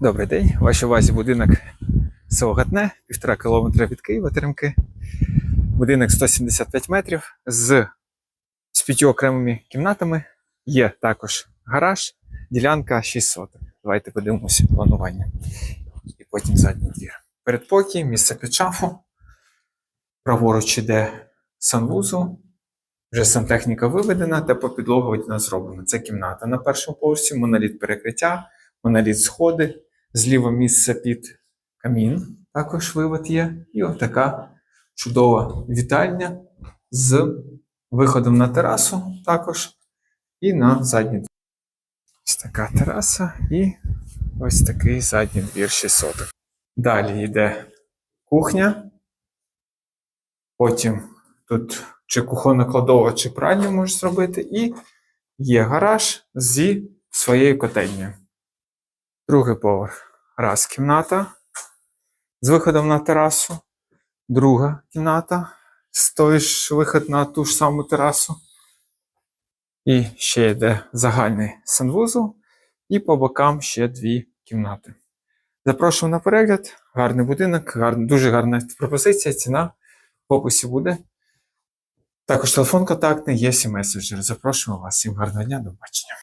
Добрий день, в вашій увазі будинок село Гатне, півтора кілометра від Києва Теремки. Будинок 175 метрів з, з п'ятью окремими кімнатами. Є також гараж, ділянка 6 соток. Давайте подивимося планування. І потім задній двір. Передпокій, місце під шафу. Праворуч іде санвузол. Вже сантехніка виведена, підлогу вона зроблена. Це кімната на першому поверсі, моноліт перекриття, моноліт сходи, зліва місце під камін, також вивод є. І отака чудова вітальня з виходом на терасу також і на задній двір. Ось така тераса і ось такий задній двір 6 соток. Далі йде кухня. Потім тут чи кухонна кладова, чи пральню можеш зробити, і є гараж зі своєю котельнею. Другий поверх. Раз кімната з виходом на терасу. Друга кімната. Ж виход на ту ж саму терасу. І ще йде загальний санвузол. І по бокам ще дві кімнати. Запрошую на перегляд. Гарний будинок, гарна, дуже гарна пропозиція. Ціна в описі буде. Також телефон контактний, є всі меседжери. Запрошуємо вас. Всім гарного дня, до побачення.